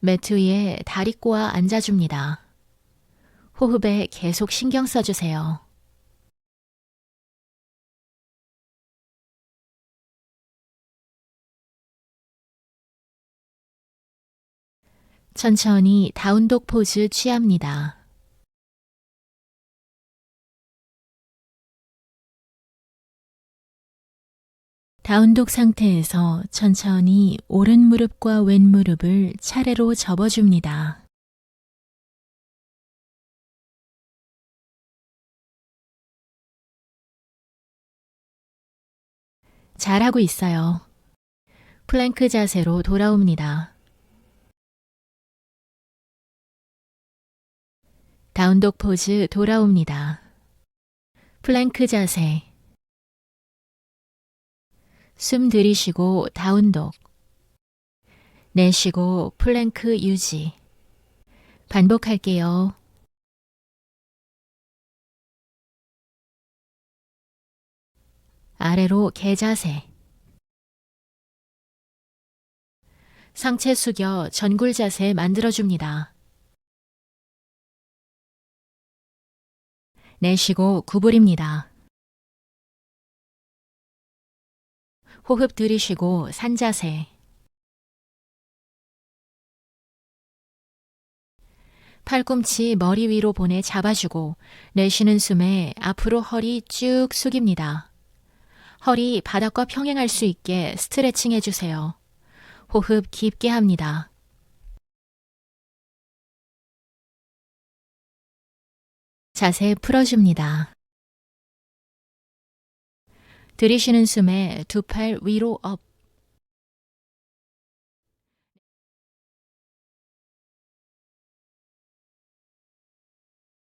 매트 위에 다리 꼬아 앉아줍니다. 호흡에 계속 신경 써주세요. 천천히 다운독 포즈 취합니다. 다운독 상태에서 천천히 오른 무릎과 왼 무릎을 차례로 접어줍니다. 잘하고 있어요. 플랭크 자세로 돌아옵니다. 다운독 포즈 돌아옵니다. 플랭크 자세. 숨 들이쉬고 다운독. 내쉬고 플랭크 유지. 반복할게요. 아래로 개자세. 상체 숙여 전굴 자세 만들어줍니다. 내쉬고 구부립니다. 호흡 들이쉬고 산자세. 팔꿈치 머리 위로 보내 잡아주고 내쉬는 숨에 앞으로 허리 쭉 숙입니다. 허리 바닥과 평행할 수 있게 스트레칭 해주세요. 호흡 깊게 합니다. 자세 풀어줍니다. 들이쉬는 숨에 두 팔 위로 업.